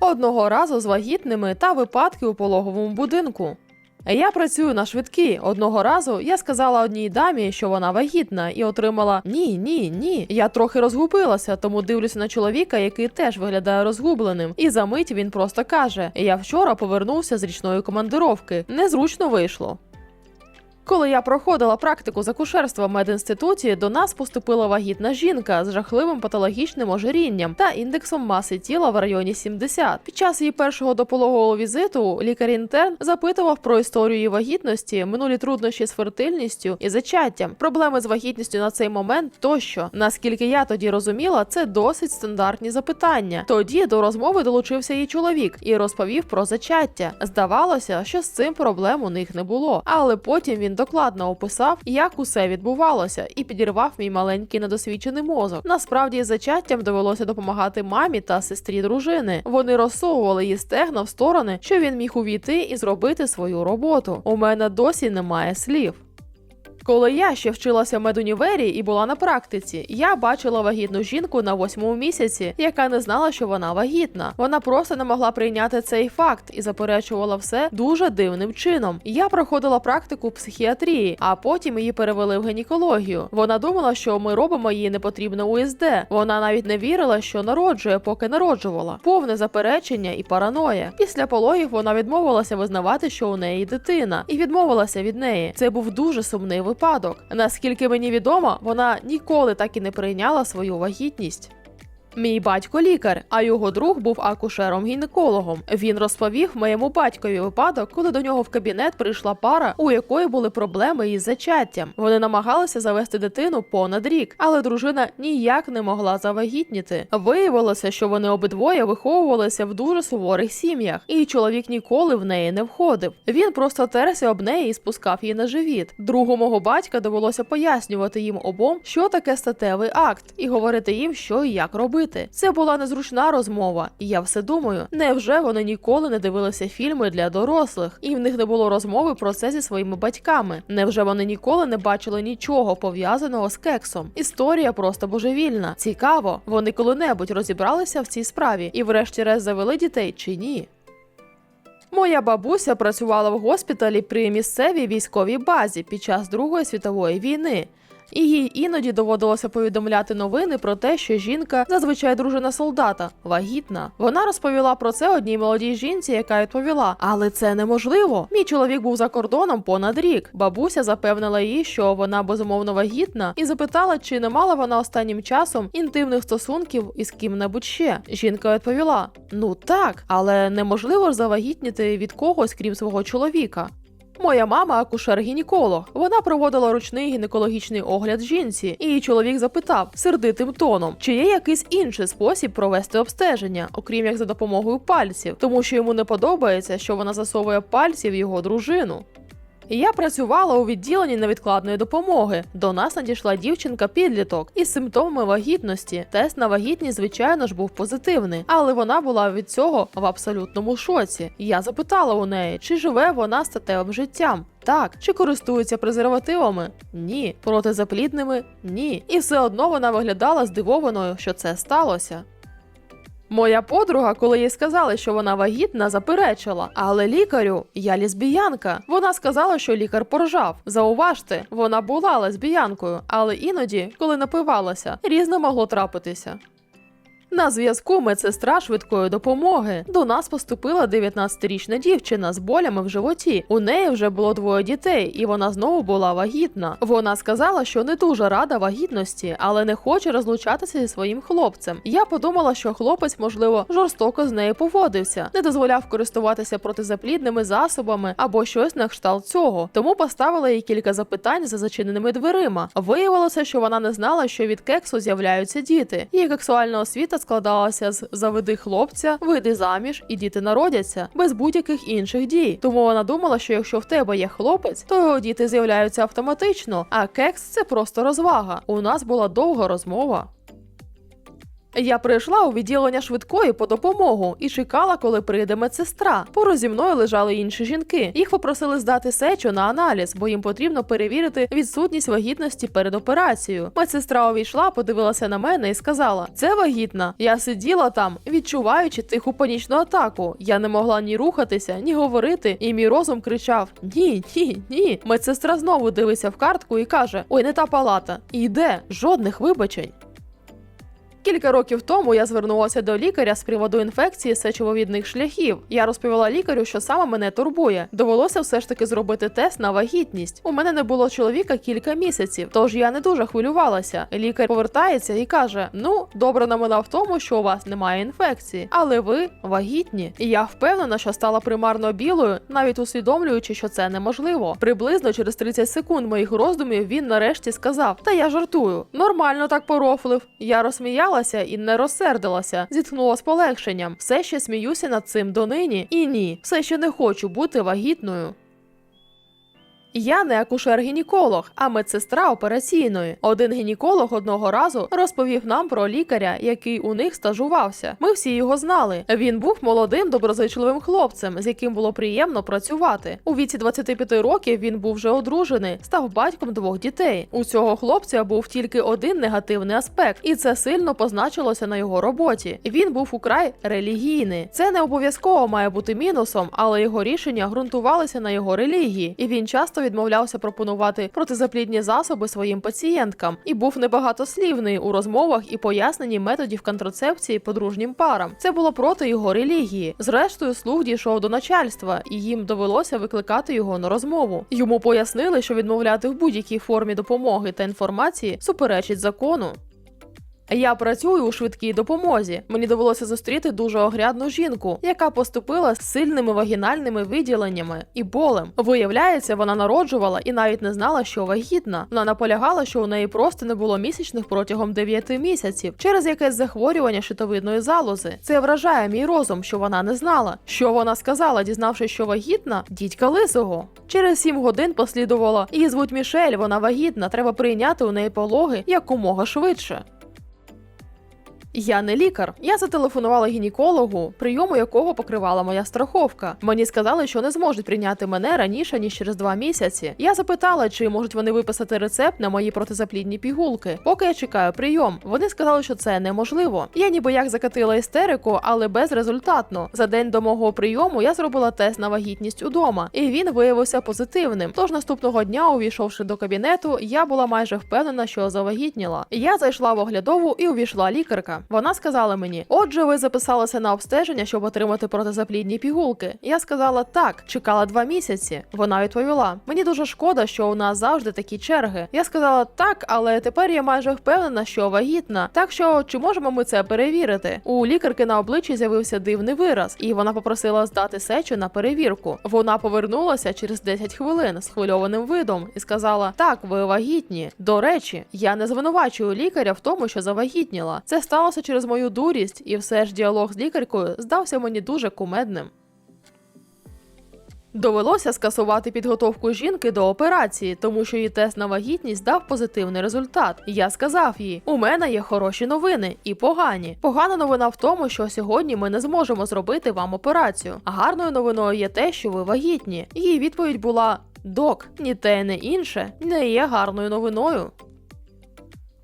одного разу з вагітними та випадки у пологовому будинку. Я працюю на швидкі. Одного разу я сказала одній дамі, що вона вагітна, і отримала ні, ні, ні. Я трохи розгубилася, тому дивлюся на чоловіка, який теж виглядає розгубленим. І за мить він просто каже: Я вчора повернувся з річної командировки. Незручно вийшло. Коли я проходила практику з акушерства в медінституті, до нас поступила вагітна жінка з жахливим патологічним ожирінням та індексом маси тіла в районі 70. Під час її першого допологового візиту лікар-інтерн запитував про історію її вагітності, минулі труднощі з фертильністю і зачаттям, проблеми з вагітністю на цей момент тощо. Наскільки я тоді розуміла, це досить стандартні запитання. Тоді до розмови долучився її чоловік і розповів про зачаття. Здавалося, що з цим проблем у них не було, але потім він докладно описав, як усе відбувалося, і підірвав мій маленький недосвідчений мозок. Насправді, зачаттям довелося допомагати мамі та сестрі дружини. Вони розсовували її стегна в сторони, що він міг увійти і зробити свою роботу. У мене досі немає слів. Коли я ще вчилася в медунівері і була на практиці, я бачила вагітну жінку на восьмому місяці, яка не знала, що вона вагітна. Вона просто не могла прийняти цей факт і заперечувала все дуже дивним чином. Я проходила практику в психіатрії, а потім її перевели в гінекологію. Вона думала, що ми робимо їй непотрібне УСД. Вона навіть не вірила, що народжує, поки народжувала. Повне заперечення і параноя. Після пологів вона відмовилася визнавати, що у неї дитина, і відмовилася від неї. Це був дуже сумний випадок. Наскільки мені відомо, вона ніколи так і не прийняла свою вагітність. Мій батько лікар, а його друг був акушером-гінекологом. Він розповів моєму батькові випадок, коли до нього в кабінет прийшла пара, у якої були проблеми із зачаттям. Вони намагалися завести дитину понад рік, але дружина ніяк не могла завагітніти. Виявилося, що вони обидвоє виховувалися в дуже суворих сім'ях, і чоловік ніколи в неї не входив. Він просто терся об неї і спускав її на живіт. Другу мого батька довелося пояснювати їм обом, що таке статевий акт, і говорити їм, що і як робити. Це була незручна розмова, і я все думаю, невже вони ніколи не дивилися фільми для дорослих, і в них не було розмови про це зі своїми батьками? Невже вони ніколи не бачили нічого пов'язаного з кексом? Історія просто божевільна. Цікаво, вони коли-небудь розібралися в цій справі і, врешті-решт, завели дітей чи ні? Моя бабуся працювала в госпіталі при місцевій військовій базі під час Другої світової війни. І їй іноді доводилося повідомляти новини про те, що жінка, зазвичай дружина солдата, вагітна. Вона розповіла про це одній молодій жінці, яка відповіла: Але це неможливо. Мій чоловік був за кордоном понад рік. Бабуся запевнила їй, що вона безумовно вагітна, і запитала, чи не мала вона останнім часом інтимних стосунків із ким-небудь ще. Жінка відповіла: Ну так, але неможливо ж завагітніти від когось, крім свого чоловіка. Моя мама акушер-гінеколог. Вона проводила ручний гінекологічний огляд жінці, і її чоловік запитав сердитим тоном, чи є якийсь інший спосіб провести обстеження, окрім як за допомогою пальців, тому що йому не подобається, що вона засовує пальці в його дружину. Я працювала у відділенні невідкладної допомоги. До нас надійшла дівчинка-підліток із симптомами вагітності. Тест на вагітність, звичайно ж, був позитивний, але вона була від цього в абсолютному шоці. Я запитала у неї, чи живе вона статевим життям. Так, чи користується презервативами? Ні. Протизаплідними? Ні. І все одно вона виглядала здивованою, що це сталося. Моя подруга, коли їй сказали, що вона вагітна, заперечила. Але лікарю, я лесбіянка. Вона сказала, що лікар поржав. Зауважте, вона була лесбіянкою, але іноді, коли напивалася, різне могло трапитися. На зв'язку медсестра швидкої допомоги. До нас поступила 19-річна дівчина з болями в животі. У неї вже було двоє дітей, і вона знову була вагітна. Вона сказала, що не дуже рада вагітності, але не хоче розлучатися зі своїм хлопцем. Я подумала, що хлопець, можливо, жорстоко з нею поводився, не дозволяв користуватися протизаплідними засобами або щось на кшталт цього. Тому поставила їй кілька запитань за зачиненими дверима. Виявилося, що вона не знала, що від кексу з'являються діти. Її сексуальна освіта складалася з заведи хлопця, вийди заміж і діти народяться без будь-яких інших дій. Тому вона думала, що якщо в тебе є хлопець, то його діти з'являються автоматично, а кекс це просто розвага. У нас була довга розмова. Я прийшла у відділення швидкої по допомогу і чекала, коли прийде медсестра. Поруч зі мною лежали інші жінки. Їх попросили здати сечу на аналіз, бо їм потрібно перевірити відсутність вагітності перед операцією. Медсестра увійшла, подивилася на мене і сказала: Це вагітна. Я сиділа там, відчуваючи тиху панічну атаку. Я не могла ні рухатися, ні говорити, і мій розум кричав: Ні, ні, ні. Медсестра знову дивиться в картку і каже: Ой, не та палата. І йде, жодних вибачень. Кілька років тому я звернулася до лікаря з приводу інфекції сечововідних шляхів. Я розповіла лікарю, що саме мене турбує. Довелося все ж таки зробити тест на вагітність. У мене не було чоловіка кілька місяців, тож я не дуже хвилювалася. Лікар повертається і каже: Ну, добра новина в тому, що у вас немає інфекції, але ви вагітні. І я впевнена, що стала примарно білою, навіть усвідомлюючи, що це неможливо. Приблизно через 30 секунд моїх роздумів він нарешті сказав: Та я жартую. Нормально так порофлив. Я розсміялася і не розсердилася, зітхнула з полегшенням. Все ще сміюся над цим донині. І ні, все ще не хочу бути вагітною. Я не акушер-гінеколог, а медсестра операційної. Один гінеколог одного разу розповів нам про лікаря, який у них стажувався. Ми всі його знали. Він був молодим, доброзичливим хлопцем, з яким було приємно працювати. У віці 25 років він був вже одружений, став батьком двох дітей. У цього хлопця був тільки один негативний аспект, і це сильно позначилося на його роботі. Він був украй релігійний. Це не обов'язково має бути мінусом, але його рішення ґрунтувалися на його релігії, і він часто відмовлявся пропонувати протизаплідні засоби своїм пацієнткам і був небагатослівний у розмовах і поясненні методів контрацепції подружнім парам. Це було проти його релігії. Зрештою, слух дійшов до начальства, і їм довелося викликати його на розмову. Йому пояснили, що відмовляти в будь-якій формі допомоги та інформації суперечить закону. Я працюю у швидкій допомозі. Мені довелося зустріти дуже огрядну жінку, яка поступила з сильними вагінальними виділеннями і болем. Виявляється, вона народжувала і навіть не знала, що вагітна. Вона наполягала, що у неї просто не було місячних протягом 9 місяців через якесь захворювання щитовидної залози. Це вражає мій розум, що вона не знала. Що вона сказала, дізнавшись, що вагітна, дідька лисого. Через 7 годин послідувало її звуть Мішель, вона вагітна. Треба прийняти у неї пологи якомога швидше. Я не лікар. Я зателефонувала гінекологу, прийому якого покривала моя страховка. Мені сказали, що не зможуть прийняти мене раніше ніж через два місяці. Я запитала, чи можуть вони виписати рецепт на мої протизаплідні пігулки. Поки я чекаю прийом. Вони сказали, що це неможливо. Я ніби як закатила істерику, але безрезультатно. За день до мого прийому я зробила тест на вагітність удома, і він виявився позитивним. Тож наступного дня, увійшовши до кабінету, я була майже впевнена, що завагітніла. Я зайшла в оглядову і увійшла лікарка. Вона сказала мені: Отже, ви записалися на обстеження, щоб отримати протизаплідні пігулки. Я сказала так, чекала два місяці. Вона відповіла: Мені дуже шкода, що у нас завжди такі черги. Я сказала так, але тепер я майже впевнена, що вагітна. Так що чи можемо ми це перевірити? У лікарки на обличчі з'явився дивний вираз, і вона попросила здати сечу на перевірку. Вона повернулася через 10 хвилин з хвильованим видом і сказала: Так, ви вагітні. До речі, я не звинувачую лікаря в тому, що завагітніла. Це сталося через мою дурість, і все ж діалог з лікаркою здався мені дуже кумедним. Довелося скасувати підготовку жінки до операції, тому що її тест на вагітність дав позитивний результат. Я сказав їй: у мене є хороші новини і погані. Погана новина в тому, що сьогодні ми не зможемо зробити вам операцію. А гарною новиною є те, що ви вагітні. Її відповідь була: Док, ні те, ні інше не є гарною новиною.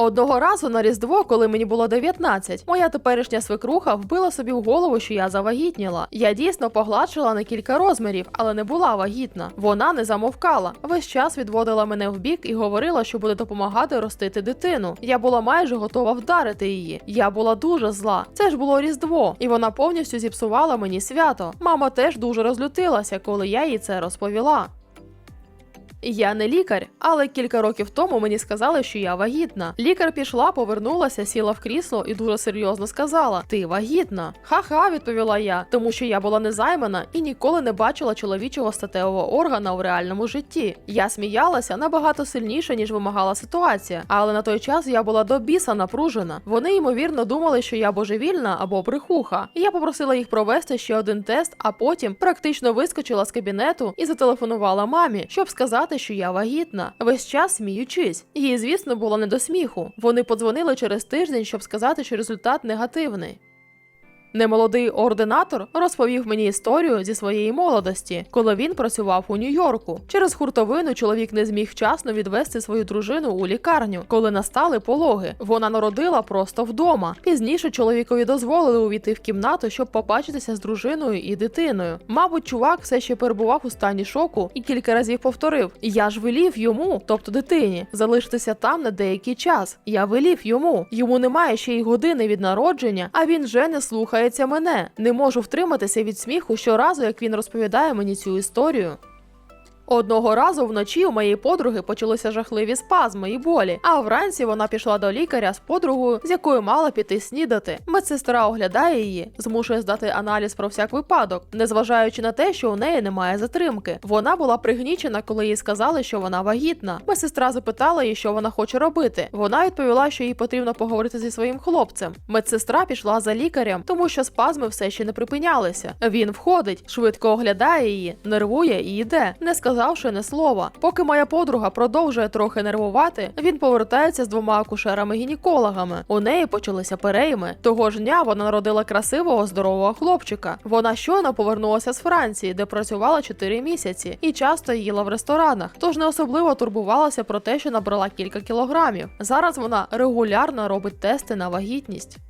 Одного разу на Різдво, коли мені було 19, моя теперішня свекруха вбила собі в голову, що я завагітніла. Я дійсно погладшила на кілька розмірів, але не була вагітна. Вона не замовкала. Весь час відводила мене в бік і говорила, що буде допомагати ростити дитину. Я була майже готова вдарити її. Я була дуже зла. Це ж було Різдво, і вона повністю зіпсувала мені свято. Мама теж дуже розлютилася, коли я їй це розповіла. Я не лікар, але кілька років тому мені сказали, що я вагітна. Лікар пішла, повернулася, сіла в крісло і дуже серйозно сказала: Ти вагітна. Ха-ха, відповіла я, тому що я була незаймана і ніколи не бачила чоловічого статевого органа у реальному житті. Я сміялася набагато сильніше, ніж вимагала ситуація, але на той час я була до біса напружена. Вони ймовірно думали, що я божевільна або брехуха. Я попросила їх провести ще один тест, а потім практично вискочила з кабінету і зателефонувала мамі, щоб сказати сказати, що я вагітна, весь час сміючись. Їй, звісно, було не до сміху. Вони подзвонили через тиждень, щоб сказати, що результат негативний. Немолодий ординатор розповів мені історію зі своєї молодості, коли він працював у Нью-Йорку. Через хуртовину чоловік не зміг вчасно відвести свою дружину у лікарню, коли настали пологи. Вона народила просто вдома. Пізніше чоловікові дозволили увійти в кімнату, щоб побачитися з дружиною і дитиною. Мабуть, чувак все ще перебував у стані шоку і кілька разів повторив: Я ж велів йому, тобто дитині, залишитися там на деякий час. Я велів йому. Йому немає ще й години від народження, а він вже не слухається мене. Не можу втриматися від сміху щоразу, як він розповідає мені цю історію. Одного разу вночі у моєї подруги почалися жахливі спазми і болі, а вранці вона пішла до лікаря з подругою, з якою мала піти снідати. Медсестра оглядає її, змушує здати аналіз про всяк випадок, незважаючи на те, що у неї немає затримки. Вона була пригнічена, коли їй сказали, що вона вагітна. Медсестра запитала її, що вона хоче робити. Вона відповіла, що їй потрібно поговорити зі своїм хлопцем. Медсестра пішла за лікарем, тому що спазми все ще не припинялися. Він входить, швидко оглядає її, нервує і йде, не сказавши не слова. Поки моя подруга продовжує трохи нервувати, він повертається з двома акушерами-гінекологами. У неї почалися перейми. Того ж дня вона народила красивого здорового хлопчика. Вона щойно повернулася з Франції, де працювала 4 місяці, і часто їла в ресторанах, тож не особливо турбувалася про те, що набрала кілька кілограмів. Зараз вона регулярно робить тести на вагітність.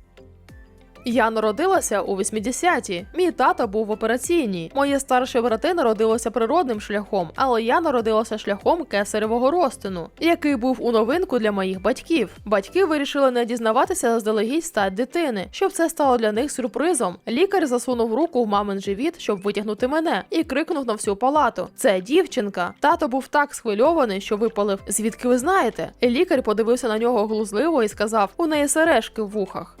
Я народилася у 80-ті. Мій тато був в операційній. Мої старші брати народилися природним шляхом, але я народилася шляхом кесаревого розтину, який був у новинку для моїх батьків. Батьки вирішили не дізнаватися заздалегідь стать дитини, щоб це стало для них сюрпризом. Лікар засунув руку в мамин живіт, щоб витягнути мене, і крикнув на всю палату: Це дівчинка. Тато був так схвильований, що випалив. Звідки ви знаєте? Лікар подивився на нього глузливо і сказав: у неї сережки в вухах.